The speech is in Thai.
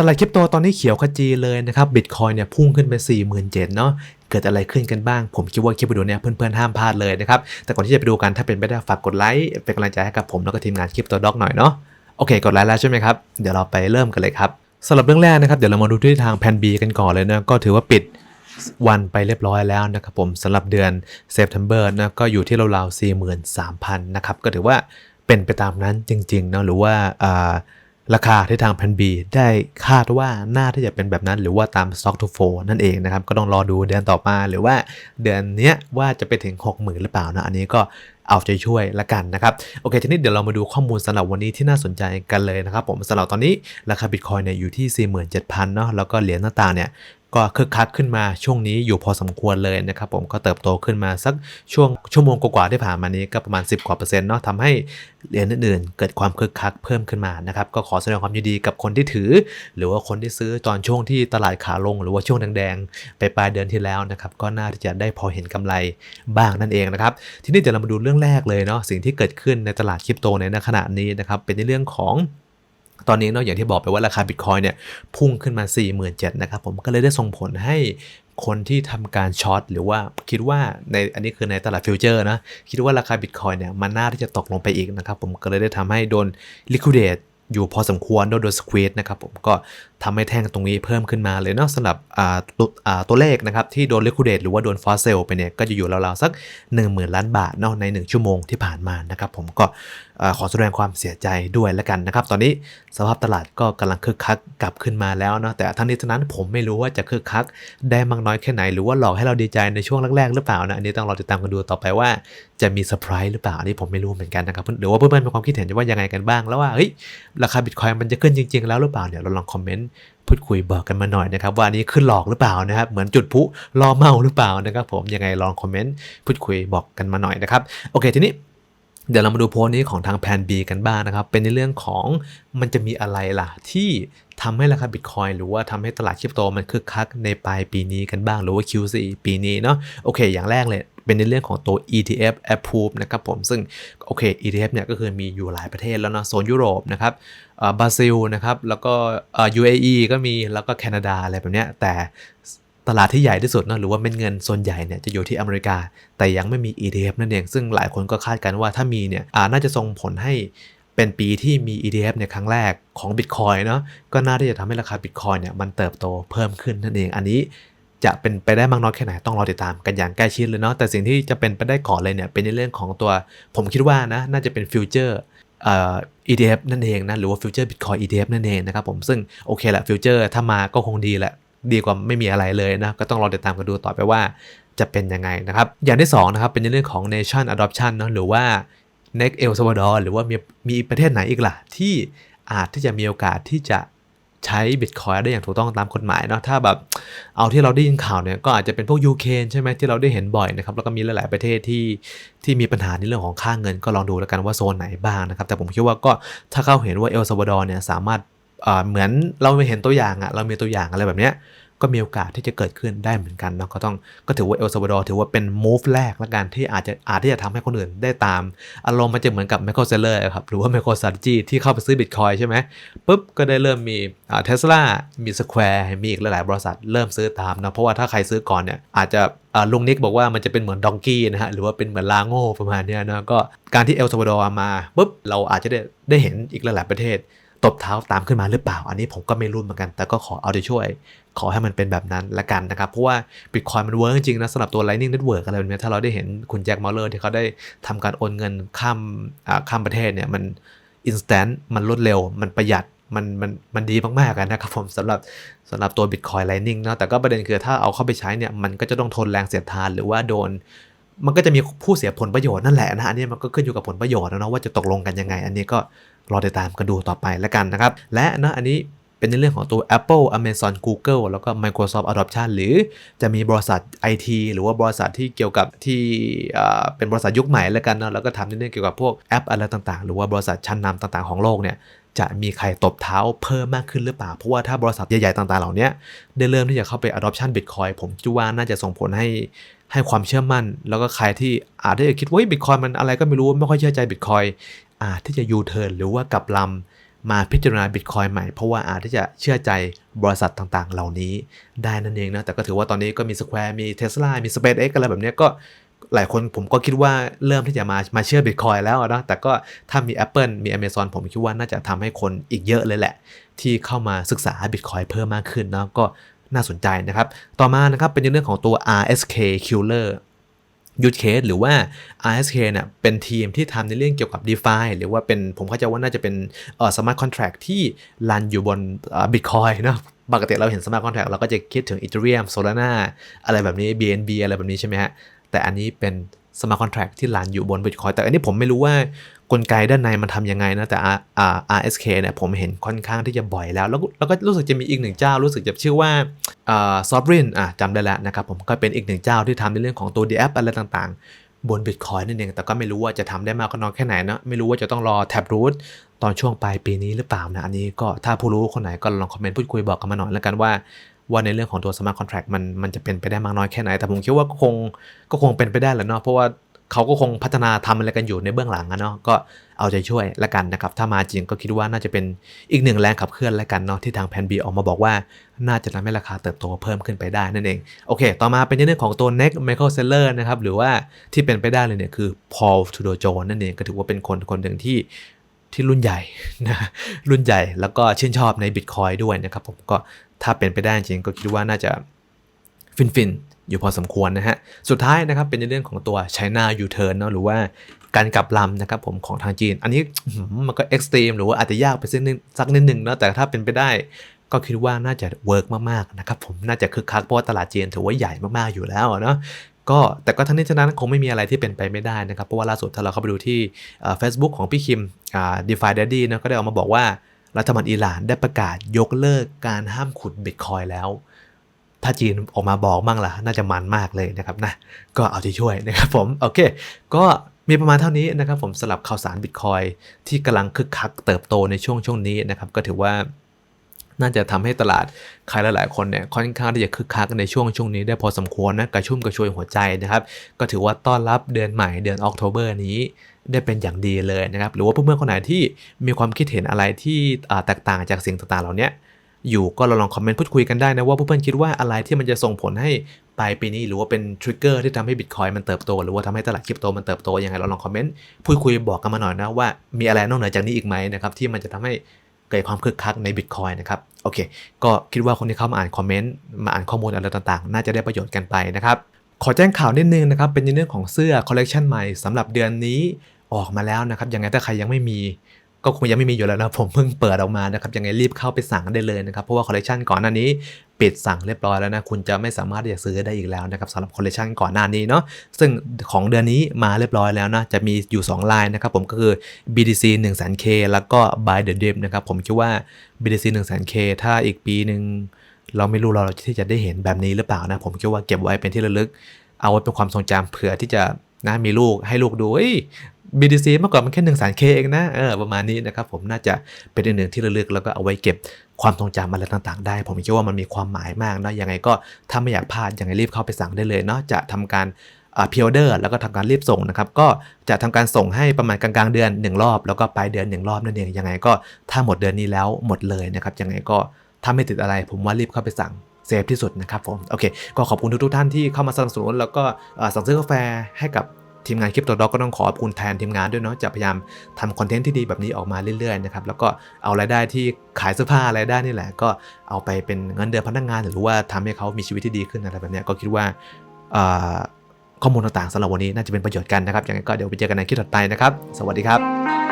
ตลาดคริปโตตอนนี้เขียวขจีเลยนะครับบิตคอยเนี่ยพุ่งขึ้นไป 4 7 0 0 0เนาะเกิดอะไรขึ้นกันบ้าง ผมคิดว่าคลิปวิดีโอเนี่ยเพื่อนๆห้ามพลาดเลยนะครับแต่ก่อนที่จะไปดูกันถ้าเป็นไปได้ฝากกดไลค์เป็นกำลังใจให้กับผมแล้วก็ทีมงานคลิปโตด็อกหน่อยเนาะโอเคกดไลค์แล้วใช่ไหมครับเดี๋ยวเราไปเริ่มกันเลยครับสำหรับเรื่องแรกนะครับเดี๋ยวเรามาดูที่ทางแผน B กันก่อนเลยนะก็ถือว่าปิดวันไปเรียบร้อยแล้วนะครับผมสำหรับเดือนเซ p เ e ม b e r นะก็อยู่ที่ราวๆ43,000 นะครับ ก็ถือว่าเป็นไปตามนั้นจริงๆเนาะหรือว่าอ่า ราคาที่ทางแพนบีได้คาดว่าน่าที่จะเป็นแบบนั้น หรือว่าตาม stock to f o นั่นเองนะครับ ก็ต้องรอดูเดือนต่อมาหรือว่าเดือนเนี้ยว่าจะไปถึง 60,000 หรือเปล่านะ อันนี้ก็เอาใจช่วยละกันนะครับ โอเค ทีนี้เดี๋ยวเรามาดูข้อมูลสำหรับวันนี้ที่น่าสนใจกันเลยนะครับผมสำหรับตอนนี้ราคาบิตคอยเนี่ยอยู่ที่ 47,000เนาะแล้วก็เหรียญต่างๆเนี่ย ก็คึกคักขึ้นมาช่วงนี้อยู่พอสมควรเลยนะครับผมก็เติบโตขึ้นมาสักช่วงชั่วโมงกว่าๆที่ผ่านมานี้ก็ประมาณ 10 กว่าเปอร์เซ็นต์เนาะทำให้เหรียญอื่นๆเกิดความคึกคักเพิ่มขึ้นมานะครับก็ขอแสดงความยินดีกับคนที่ถือ หรือว่าคนที่ซื้อตอนช่วงที่ตลาดขาลง หรือว่าช่วงแดงๆไปปลายเดือนที่แล้วนะครับก็น่าที่จะได้พอเห็นกำไรบ้างนั่นเองนะครับทีนี้เดี๋ยวเรามาดูเรื่องแรกเลยเนาะสิ่งที่เกิดขึ้นในตลาดคริปโตในขณะนี้นะครับเป็นในเรื่องของ ตอนนี้เนาะอย่างที่บอกไปว่าราคาบิตคอยเนี่ยพุ่งขึ้นมา 4 7 0 0 0นะครับผมก็เลยได้ส่งผลให้คนที่ทำการช็อตหรือว่าคิดว่าในอันนี้คือในตลาดฟิวเจอร์นะ คิดว่าราคาบิตคอยเนี่ยมันน่าที่จะตกลงไปอีกนะครับผมก็เลยได้ทำให้โดน liquidate อยู่พอสมควรโดนโดนสควีตนะครับผมก็ทำให้แท่งตรงนี้เพิ่มขึ้นมาเลยเนาะสำหรับอ่าตัวอ่าตัวเลขนะครับที่โดนลิค i เดตหรือว่าโดนฟอสเซลไปเนี่ยก็จะอยู่ราวๆสัก 10,000 ล้านบาทเนาะใน 1 ชั่วโมงที่ผ่านมานะครับผมก็ ขอแสดงความเสียใจด้วยแล้วกันนะครับ ตอนนี้สภาพตลาดก็กำลังคึกคักกลับขึ้นมาแล้วเนาะแต่ทั้งนี้ทั้งนั้นผมไม่รู้ว่าจะคึกคักได้มากน้อยแค่ไหน หรือว่าหลอกให้เราดีใจในช่วงแรกๆหรือเปล่านะอันนี้ต้องรอติดตามกันดูต่อไปว่าจะมีเซอร์ไพรส์หรือเปล่าอันนี้ผมไม่รู้เหมือนกันนะครับหรือว่าเพื่อนๆมีความคิดเห็นว่ายังไงกันบ้าง แล้วว่าเฮ้ยราคาบิตคอยมันจะขึ้นจริง ๆ แล้วหรือเปล่าเนี่ยเราลองคอมเมนต์พูดคุยบอกกันมาหน่อยนะครับว่าอันนี้ขึ้นหลอกหรือเปล่านะครับเหมือนจุดพุล่อเมาหรือเปล่านะครับผมยังไงลองคอมเมนต์พูดคุยบอกกันมาหน่อยนะครับโอเคทีนี้ เดี๋ยวเรามาดูโพสต์นี้ของทางแพน B กันบ้างนะครับ เป็นในเรื่องของมันจะมีอะไรล่ะ ที่ทำให้ราคาบิตคอยหรือว่าทำให้ตลาดคริปโตมันคึกคักในปลายปีนี้กันบ้าง หรือว่า Q4 ปีนี้เนาะโอเค อย่างแรกเลยเป็นในเรื่องของตัว ETF approve นะครับผมซึ่งโอเค ETF เนี่ยก็คือมีอยู่หลายประเทศแล้วเนาะโซนยุโรปนะครับบราซิลนะครับแล้วก็ UAE ก็มีแล้วก็แคนาดาอะไรแบบเนี้ยแต่ ตลาดที่ใหญ่ที่สุดเนะหรือว่าเม็ดเงินส่วนใหญ่เนี่ยจะอยู่ที่อเมริกา แต่ยังไม่มี ETF นั่นเองซึ่งหลายคนก็คาดกันว่าถ้ามีเนี่ยน่าจะส่งผลให้เป็นปีที่มี ETF ในครั้งแรกของ Bitcoin เนาะก็น่าที่จะทำให้ราคา Bitcoin เนี่ยมันเติบโตเพิ่มขึ้นนั่นเองอันนี้จะเป็นไปได้มากน้อยแค่ไหนต้องรอติดตามกันอย่างใกล้ชิดเลยเนาะแต่สิ่งที่จะเป็นไปได้ก่อนเลยเนี่ยเป็นในเรื่องของตัวผมคิดว่านะน่าจะเป็นฟิวเจอร์เอ่อ ETF นั่นเองนะหรือว่าฟิวเจอร์ Bitcoin ETF นั่นเองนะครับผมซึ่งโอเคแหละฟิวเจอร์ถ้ามาก็คงดีแหละ ดีกว่าไม่มีอะไรเลยนะ ก็ต้องรอติดตามกันดูต่อไปว่าจะเป็นยังไงนะครับ อย่างที่2นะครับเป็นในเรื่องของ nation adoption เนอะหรือว่า next El Salvador หรือว่ามีมีประเทศไหนอีกล่ะ ที่อาจที่จะมีโอกาสที่จะใช้ Bitcoin ได้อย่างถูกต้องตามกฎหมายเนาะถ้าแบบเอาที่เราได้ยินข่าวเนี่ยก็อาจจะเป็นพวกยูเครนใช่ไหมที่เราได้เห็นบ่อยนะครับแล้วก็มีหลาย ๆ ประเทศที่ที่มีปัญหาในเรื่องของค่าเงินก็ลองดูแล้วกันว่าโซนไหนบ้างนะครับแต่ผมคิดว่าก็ถ้าเขาเห็นว่าเอลซาวาดอร์เนี่ยสามารถ เหมือนเราไม่เห็นตัวอย่างอะเรามีตัวอย่างอะไรแบบเนี้ยก็มีโอกาสที่จะเกิดขึ้นได้เหมือนกันเนาะก็ต้องก็ถือว่าเอลซาวาดอร์ถือว่าเป็น move แรกละกันที่อาจจะอาจที่จะทำให้คนอื่นได้ตาม อารมณ์มันจะเหมือนกับไมโครเซลเลอร์ครับหรือว่าไมโครซัตจีที่เข้าไปซื้อบิตคอยใช่ไหมปุ๊บก็ได้เริ่มมีเทสลามีสแควร์มีอีกหลายๆบริษัทเริ่มซื้อตามนะเพราะว่าถ้าใครซื้อก่อนเนี่ยอาจจะลุงนิกบอกว่ามันจะเป็นเหมือนดองกี้นะฮะหรือว่าเป็นเหมือนลาโง่ประมาณเนี้ยนะก็การที่เอลซาวาดอร์มาปุ๊บเราอาจจะได้ได้เห็นอีกหลายๆประเทศ ตบเท้าตามขึ้นมาหรือเปล่า อันนี้ผมก็ไม่รู้เหมือนกัน แต่ก็ขอเอาใจช่วย ขอให้มันเป็นแบบนั้นละกันนะครับ เพราะว่า Bitcoin มันเวิร์กจริงนะสำหรับตัว Lightning Network อะไรแบบนี้ถ้าเราได้เห็นคุณแจ็คมอลเลอร์ที่เขาได้ทำการโอนเงินข้ามข้ามประเทศเนี่ยมัน instant มันรวดเร็ว มันประหยัดมันมันมันดีมากๆกันนะครับผมสำหรับสำหรับตัว Bitcoin Lightning เนาะแต่ก็ประเด็นคือถ้าเอาเข้าไปใช้เนี่ยมันก็จะต้องทนแรงเสียดทานหรือว่าโดน มันก็จะมีผู้เสียผลประโยชน์นั่นแหละนะอันนี้มันก็ขึ้นอยู่กับผลประโยชน์นะว่าจะตกลงกันยังไง อันนี้ก็ รอติดตามกันดูต่อไปแล้วกันนะครับ และนะอันนี้เป็นในเรื่องของตัว Apple Amazon Google แล้วก็ Microsoft Adoption หรือจะมีบริษัท IT หรือว่าบริษัทที่เกี่ยวกับที่เป็นบริษัทยุคใหม่แล้วกันเนาะแล้วก็ทำในเรื่องเกี่ยวกับพวกแอปอะไรต่างๆ หรือว่าบริษัทชั้นนำต่างๆ ของโลกเนี่ยจะมีใครตบเท้าเพิ่มมากขึ้นหรือเปล่า เพราะว่าถ้าบริษัทใหญ่ๆ ต่างๆ เหล่านี้ได้เริ่มที่จะเข้าไป adoption Bitcoin ผมคิดว่าน่าจะส่งผลให้ให้ความเชื่อมั่น แล้วก็ใครที่อาจจะคิดว่าบิตคอยมันอะไรก็ไม่รู้ไม่ค่อยเชื่อใจบิตคอย อาจที่จะยูเทิร์นหรือว่ากลับลำมาพิจารณาบิตคอยใหม่ เพราะว่าอาจที่จะเชื่อใจบริษัทต่างๆ เหล่านี้ได้นั่นเองนะ แต่ก็ถือว่าตอนนี้ก็มี Square มี Tesla มี SpaceX อะไรแบบนี้ก็หลายคนผมก็คิดว่าเริ่มที่จะมามาเชื่อบิตคอยแล้วนะ แต่ก็ถ้ามี Apple มี Amazon ผมคิดว่าน่าจะทำให้คนอีกเยอะเลยแหละ ที่เข้ามาศึกษาบิตคอยเพิ่มมากขึ้นนะก็น่าสนใจนะครับ ต่อมานะครับเป็นในเรื่องของตัว RSK Killer ยูทเคสหรือว่า RSK เนี่ยเป็นทีมที่ทำในเรื่องเกี่ยวกับ DeFi หรือว่าเป็นผมเข้าใจว่าน่าจะเป็นเอ่อ smart contract ที่รันอยู่บนบิตคอ Bitcoin เนะปกติเราเห็น smart contract เราก็จะคิดถึง Ethereum Solana อะไรแบบนี้ BNB อะไรแบบนี้ใช่ไหมฮะ แต่อันนี้เป็น smart contract ที่รันอยู่บน Bitcoin แต่อันนี้ผมไม่รู้ว่ากลไกด้านในมันทำยังไงนะ แต่ RSK เนี่ยผมเห็นค่อนข้างที่จะบ่อยแล้ว แล้วก็แล้วก็รู้สึกจะมีอีกหนึ่งเจ้า รู้สึกจะชื่อว่าซอฟรินอะจำได้แล้วนะครับ ผมก็เป็นอีกหนึ่งเจ้าที่ทำในเรื่องของตัว d แอปอะไรต่างๆ บน Bitcoin นั่นเอง แต่ก็ไม่รู้ว่าจะทำได้มากก็น้อยแค่ไหนนะไม่รู้ว่าจะต้องรอ Tap Root ตอนช่วงปลายปีนี้หรือเปล่านะอันนี้ก็ถ้าผู้รู้คนไหนก็ลองคอมเมนต์พูดคุยบอกกันมาหน่อยแล้วกันว่า ว่าในเรื่องของตัว smart contract มันมันจะเป็นไปได้มากน้อยแค่ไหน แต่ผมคิดว่าก็คงก็คงเป็นไปได้แหละเนาะเพราะว่าเขาก็คงพัฒนาทำอะไรกันอยู่ในเบื้องหลังอะเนาะก็เอาใจช่วยละกันนะครับ ถ้ามาจริงก็คิดว่าน่าจะเป็นอีกหนึ่งแรงขับเคลื่อนละกันเนาะที่ทางแพนบีออกมาบอกว่า น่าจะทำให้ราคาเติบโตเพิ่มขึ้นไปได้นั่นเอง โอเค ต่อมาเป็นเรื่องของตัว next Michael Saylor นะครับ หรือว่าที่เป็นไปได้เลยเนี่ยคือ Paul Tudor นั่นเองก็ถือว่าเป็นคนคนหนึ่งที่ ที่รุ่นใหญ่นะรุ่นใหญ่แล้วก็ชื่นชอบใน Bitcoin ด้วยนะครับผมก็ถ้าเป็นไปได้จริงก็คิดว่าน่าจะฟินฟินๆ อยู่พอสมควรนะฮะ สุดท้ายนะครับเป็นในเรื่องของตัว China U-turn เนาะหรือว่าการกลับลำนะครับผมของทางจีน อันนี้มันก็เอ็กซ์ตรีมหรือว่าอาจจะยากไปสักนิดสักนิดหนึ่งเนาะแต่ถ้าเป็นไปได้ก็คิดว่าน่าจะเวิร์กมากๆนะครับผมน่าจะคึกคักเพราะว่าตลาดจีนถือว่าใหญ่มากๆอยู่แล้วเนาะ ก็แต่ก็ทั้งนี้ทั้งนั้นคงไม่มีอะไรที่เป็นไปไม่ได้นะครับ เพราะว่าล่าสุดถ้าเราเข้าไปดูที่เฟซบุ๊กของพี่คิมอ่า DeFi Daddy นะก็ได้ออกมาบอกว่ารัฐบาลอิหร่านได้ประกาศยกเลิกการห้ามขุดบิตคอยแล้ว ถ้าจีนออกมาบอกมั่งล่ะ น่าจะมันมากเลยนะครับนะก็เอาใจช่วยนะครับผม โอเค ก็มีประมาณเท่านี้นะครับผมสำหรับข่าวสารบิตคอยที่กำลังคึกคักเติบโตในช่วงช่วงนี้นะครับ ก็ถือว่า น่าจะทำให้ตลาดใครหลายๆคนเนี่ยค่อนข้างที่จะคึกคักในช่วงช่วงนี้ได้พอสมควรนะกระชุ่มกระชวยหัวใจนะครับ ก็ถือว่าต้อนรับเดือนใหม่เดือนออกโทเบอร์นี้ได้เป็นอย่างดีเลยนะครับ หรือว่าเพื่อนๆคนไหนที่มีความคิดเห็นอะไรที่แตกต่างจากสิ่งต่างๆเหล่านี้อยู่ก็ลองคอมเมนต์พูดคุยกันได้นะว่าเพื่อนๆคิดว่าอะไรที่มันจะส่งผลให้ปลายปีนี้หรือว่าเป็นทริกเกอร์ที่ทำให้บิตคอยมันเติบโต หรือว่าทำให้ตลาดคริปโตมันเติบโตยังไงเราลองคอมเมนต์พูดคุยบอกกันมาหน่อยนะว่ามีอะไรนอกเหนือจากนี้อีกไหมนะครับที่มันจะทำให้ เกิดความคึกคักในบิตคอยนะครับโอเค ก็คิดว่าคนที่เข้ามาอ่านคอมเมนต์มาอ่านข้อมูลอะไรต่างๆ น่าจะได้ประโยชน์กันไปนะครับ ขอแจ้งข่าวนิดนึงนะครับ เป็นในเรื่องของเสื้อคอลเลกชันใหม่สำหรับเดือนนี้ออกมาแล้วนะครับยังไงถ้าใครยังไม่มี ก็คงยังไม่มีอยู่แล้วนะผมเพิ่งเปิดออกมานะครับยังไงรีบเข้าไปสั่งได้เลยนะครับเพราะว่าคอลเลกชันก่อนหน้านี้ปิดสั่งเรียบร้อยแล้วนะคุณจะไม่สามารถที่จะซื้อได้อีกแล้วนะครับสำหรับคอลเลกชันก่อนหน้านี้เนาะซึ่งของเดือนนี้มาเรียบร้อยแล้วนะจะมีอยู่ 2 ลายนะครับผมก็คือ BTC 1 0 0 0 0 K แล้วก็ Buy the Dip นะครับผมคิดว่า BTC 1 0 0 0 0 K ถ้าอีกปีหนึ่งเราไม่รู้เราที่จะได้เห็นแบบนี้หรือเปล่านะผมคิดว่าเก็บไว้เป็นที่ระลึก เอาไว้เป็นความทรงจำเผื่อที่จะ นะมีลูกให้ลูกดูเอ้ย BTC เมื่อก่อนมันแค่หนึ่งแสนเคเองนะเออประมาณนี้นะครับผมน่าจะเป็นอีกหนึ่งที่ระลึกแล้วก็เอาไว้เก็บความทรงจำอะไรต่างๆ ได้ ผมคิดว่ามันมีความหมายมากเนาะยังไงก็ถ้าไม่อยากพลาดยังไงรีบเข้าไปสั่งได้เลยเนาะจะทำการพิออเดอร์แล้วก็ทำการรีบส่งนะครับ ก็จะทำการส่งให้ประมาณกลางๆเดือน 1 รอบ แล้วก็ปลายเดือน 1 รอบนั่นเองยังไงก็ถ้าหมดเดือนนี้แล้วหมดเลยนะครับยังไงก็ถ้าไม่ติดอะไร ผมว่ารีบเข้าไปสั่ง เซฟที่สุดนะครับผมโอเคก็ขอบคุณทุกๆท่านที่เข้ามาสนับสนุนแล้วก็สั่งซื้อกาแฟให้กับทีมงานคลิปตัวด็อกก็ต้องขอบคุณแทนทีมงานด้วยเนาะจะพยายามทำคอนเทนต์ที่ดีแบบนี้ออกมาเรื่อยๆนะครับแล้วก็เอารายได้ที่ขายเสื้อผ้ารายได้นี่แหละ ก็เอาไปเป็นเงินเดือนพนักงาน หรือว่าทำให้เขามีชีวิตที่ดีขึ้นอะไรแบบนี้ก็คิดว่าข้อมูลต่างๆสำหรับวันนี้น่าจะเป็นประโยชน์กันนะครับยังไงก็เดี๋ยวไปเจอกันในคลิปถัดไปนะครับ สวัสดีครับ